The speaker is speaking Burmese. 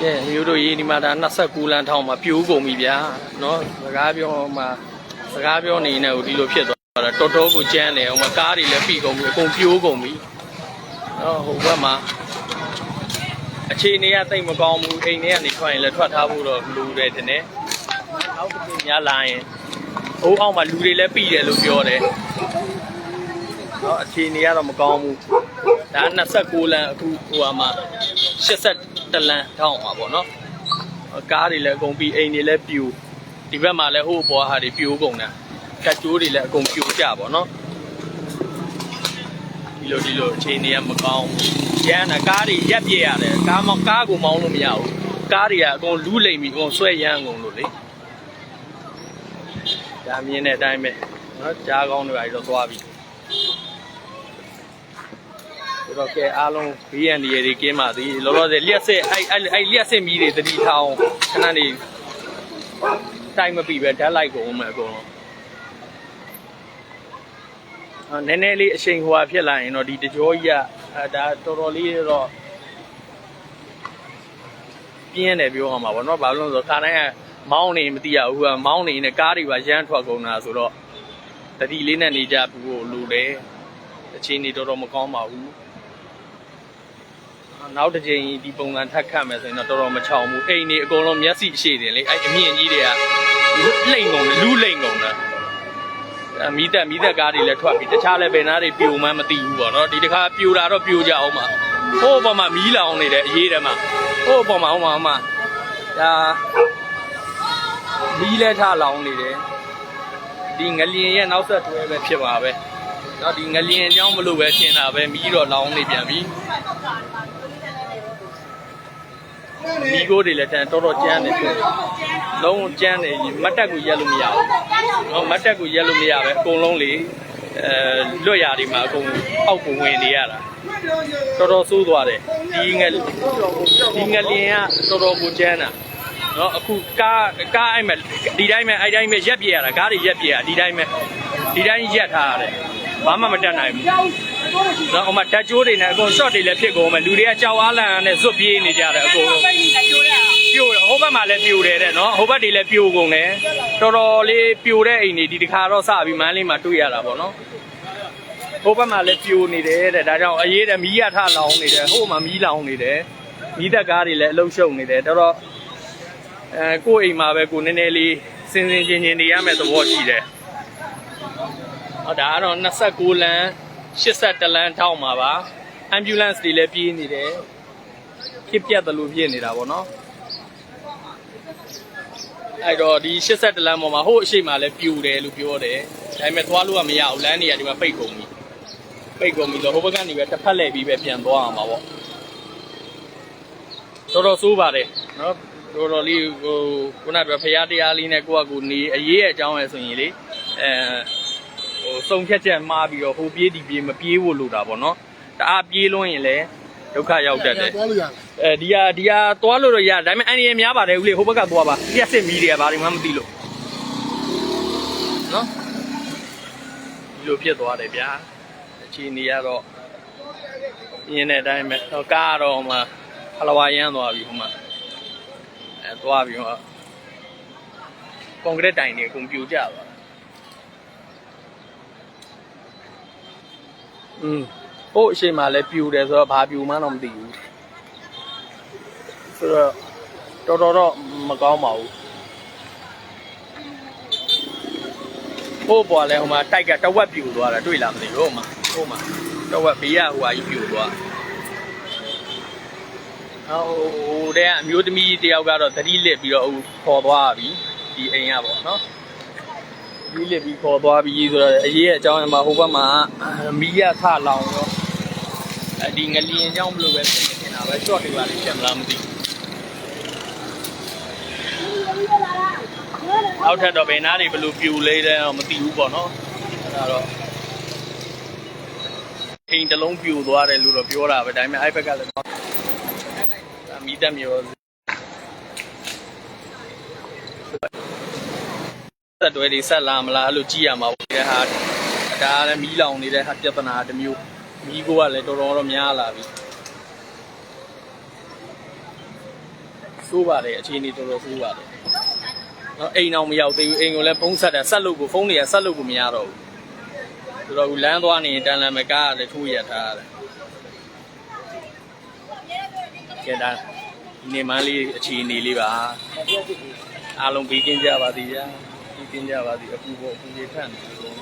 ကဲမျိုးတို့ရေးဒီမှာဒါ29လမ်းထောင်မှာပြိုးကုန်ပြီဗျာเนาะစကားပြောမှာစကားပြောနေနေကိုဒီလိုဖြစ်သွားတာတော်တော်ကိုကြမ်းတယ်ဟိုမှာကားတွေလည်းပြီကုန်ပြီအကုန်ပြိုးကုန်ပြီเนาะဟိုဘက်မှာအခြေအနေကတိတ်မကောင်းဘူးအိမ်ထဲကနေထွက်ရင်လည်းထွက်ထားဖို့တော့လူတယ်တင်တယ်အောက်ကနေများလာရင်ဟိုအောက်မှာလူတွေလည်းပြီတယ်လို့ပြောတယ်เนาะအခြေအနေကတော့မကောင်းဘူးဒါ29လမ်းအခုဟိုမှာ80 တလန်ထောက်မှာပေါ့နော်ကားတွေလည်းအကုန်ပြီးအိမ်တွေလည်းပြူဒီဘက်မှာလည်းဟို့ဘောဟာတွေပြိုးကုန်တာကတ်ကျိုးတွေလည်းအကုန်ပြိုးကြပေါ့နော်ဒီလိုဒီလိုအခြေအနေကမကောင်းဘူးရန်တာကားတွေရက်ပြည့်ရတယ်ကားမကားကိုမောင်းလို့မရဘူးကားတွေကအကုန်လူးလိမ်ပြီးအကုန်ဆွဲရမ်းကုန်လို့လေဒါမြင်တဲ့အတိုင်းပဲနော်ကြားကောင်းတွေပါလို့သွားပြီး ဆိုတော့ကဲအားလုံး BND တွေကင်းပါသည်လောလောဆယ်လျှက်စစ်အဲ့အဲ့အဲ့လျှက်စစ်မီးတွေတတိထောင်ခဏနေတိုက်မပြီပဲဓာတ်လိုက်ကုန်မယ်အကုန်လုံးအာနည်းနည်းလေးအချိန်ဟိုဟာဖြစ်လာရင်တော့ဒီတကြောကြီးကအဲဒါတော်တော်လေးတော့ပြင်းတယ်ပြောအောင်ပါဗောနော်ဘာလို့လဲဆိုတော့ခါတိုင်းကမောင်းနေမသိရဘူးကမောင်းနေနေကားတွေပါရမ်းထွက်ကုန်တာဆိုတော့တတိလေးနဲ့နေကြဘူးလို့လေအချိန်နေတော်တော်မကောင်းပါဘူး နောက်တစ်ချိန်ဒီပုံစံထပ်ခတ်မယ်ဆိုရင်တော့တော်တော်မချောင်ဘူးအိမ်နေအကုန်လုံးမျက်စိရှိတယ်လေအဲ့အမြင့်ကြီးတွေကလိမ့်ကုန်တယ်လူးလိမ့်ကုန်တာအမီးသက်မီးသက်ကားတွေလည်းထွက်ပြီတခြားလည်းဘယ်နာတွေပြိုမှန်းမသိဘူးပေါ့နော်ဒီတစ်ခါပြိုတာတော့ပြိုကြအောင်ပါဟိုးပေါ်မှာမီးလောင်နေတယ်အရေးထဲမှာဟိုးပေါ်မှာဟိုမှာဟိုမှာဒါမီးလည်းထလောင်နေတယ်ဒီငလျင်ရဲ့နောက်ဆက်တွဲပဲဖြစ်ပါပဲတော့ဒီငလျင်အကြောင်းမလို့ပဲထင်တာပဲမီးတော့လောင်နေပြန်ပြီ မီးခိုးတွေလည်းတန်တော်တော်ကျန်းတယ်သူလုံးဝကျန်းတယ်မတ်တက်ကိုရက်လို့မရဘူးဟောမတ်တက်ကိုရက်လို့မရပဲအကုန်လုံးလေအဲလွတ်ရာတွေမှာအကုန်အောက်ကိုဝင်နေရတာတော်တော်ဆိုးသွားတယ်ဒီငယ်ဒီငယ်လင်းကတော်တော်ကိုကျန်းတာနော်အခုကားကားအဲ့မဲ့ဒီတိုင်းမဲ့အဲ့တိုင်းမဲ့ရက်ပြရတာကားတွေရက်ပြရဒီတိုင်းမဲ့ဒီတိုင်းရက်ထားရတယ် ဘာမှမတက်နိုင်ဘူးနော်ဟိုမှာဓာတ်ကြိုးတွေနဲ့အကုန် short တွေလည်းဖြစ်ကုန်မယ်လူတွေကကြောက်အားလန့်နဲ့ဇွတ်ပြေးနေကြတယ်အကုန်လုံးပြိုတယ်ဟိုဘက်မှာလည်းပြိုတယ်တဲ့နော်ဟိုဘက်တွေလည်းပြိုကုန်တယ်တော်တော်လေးပြိုတဲ့အိမ်တွေဒီတစ်ခါတော့စပြီးမန်းလေးမှာတွေ့ရတာပေါ့နော်ဟိုဘက်မှာလည်းပြိုနေတယ်တဲ့ဒါကြောင့်အရေးတဲ့မီးရထလောင်နေတယ်ဟိုမှာမီးလောင်နေတယ်မီးသက်ကားတွေလည်းအလုံးရှုံနေတယ်တော်တော်အဲကိုယ့်အိမ်မှာပဲကိုနည်းနည်းလေးစင်စင်ချင်းချင်းနေရမယ်သဘောရှိတယ် ဟောဒါကတော့29လမ်း81လမ်းထောက်မှာပါ ambulance တွေလည်းပြေးနေတယ်ဖြစ်ပြတ်တယ်လို့ပြေးနေတာပေါ့နော်အဲ့တော့ဒီ81လမ်းပေါ်မှာဟိုအရှိမလည်းပြူတယ်လို့ပြောတယ်ဒါပေမဲ့သွားလို့ကမရဘူးလမ်းတွေကဒီမှာပိတ်ကုန်ပြီပိတ်ကုန်ပြီဆိုဟိုဘက်ကနေပဲတစ်ဖက်လှည့်ပြီးပဲပြန်သွားအောင်ပါပေါ့တော်တော်ဆိုးပါတယ်နော်တော်တော်လေးဟိုခုနကဖရားတရားလေးနဲ့ကိုယ့်အကူနေအရေးရဲ့အကြောင်းရယ်ဆိုရင်လေအဲဟို စုံဖြတ်ချက်မှားပြီးတော့ဟိုပြေးဒီပြေးမပြေးဖို့လိုတာပေါ့နော်တအားပြေးလွန်းရင်လည်းဒုက္ခရောက်တတ်တယ်သွားလို့ရတယ်အဲဒီဟာဒီဟာသွားလို့တော့ရဒါပေမဲ့အန်ရီများပါတယ်ဦးလေးဟိုဘက်ကသွားပါပြက်စစ်မီးတွေကဘာတွေမှမသိလို့နော်ဒီလိုဖြစ်သွားတယ်ဗျာအခြေအနေကတော့ရင်းတဲ့အတိုင်းပဲဟိုကားကတော့ဟိုမှာဖလဝါရမ်းသွားပြီဟိုမှာအဲသွားပြီဟိုကွန်ကရစ်တိုင်တွေအကုန်ပြိုကျသွား อืมဟိုအရှိမလည်းပြူတယ်ဆိုတော့ဘာပြူမှန်းတော့မသိဘူးဆိုတော့တော်တော်တော့မကောင်းပါဘူးဟိုပေါ်လဲဟိုမှာတိုက်ကတဝက်ပြူသွားတာတွေ့လားမသိဘူးဟိုမှာဟိုမှာတဝက်ဘေးကဟိုဟာကြီးပြူသွားဟိုဟိုတဲ့အမျိုးသမီးတယောက်ကတော့သတိလစ်ပြီးတော့ဟိုခေါ်သွားပြီဒီအိမ်ကပေါ့နော် ပြီးလက်ပြီးခေါ်သွားပြီးဆိုတော့အရေးရဲ့အကြောင်းအမှာဟိုဘက်မှာမီးရထလောင်ရောအဲဒီငလျင်အကြောင်းဘလို့ပဲဖြစ်နေနေတာပဲ short တွေပါလိမ့်ချက်မလားမသိဘူးအောက်ထပ်တော့ဘယ်နားတွေဘလို့ပြူလေးလဲတော့မသိဘူးပေါ့နော်အဲ့ဒါတော့အိမ်တစ်လုံးပြူသွားတယ်လို့တော့ပြောတာပဲဒါပေမဲ့အဲ့ဘက်ကလည်းဒါမီးတက်မျိုး ဆက်တွဲတွေဆက်လာမလားအဲ့လိုကြည့်ရမှာပေါ့ဒီဟာဒါကလည်းမီးလောင်နေတဲ့ဟာပြဿနာတစ်မျိုးမီးကိုကလည်းတော်တော်တော့များလာပြီစိုးပါတယ်အခြေအနေတော်တော်ဆိုးပါတယ်နော်အိမ်အောင်မရောက်သေးဘူးအိမ်ကိုလည်းဖုန်းဆက်တယ်ဆက်လို့ကိုဖုန်းတွေကဆက်လို့ကိုမရတော့ဘူးဆိုတော့အခုလမ်းသွားနေရင်တန်လန်မကားရတယ်ထိုးရထားရတယ်ကဲဒါဒီနေ့မန်းလေးအခြေအနေလေးပါအားလုံးပြီးကင်းကြပါသည်ဗျာ ပြီးကင်းကြပါသည်အခုပေါ့အခုရေထန့်နေလို့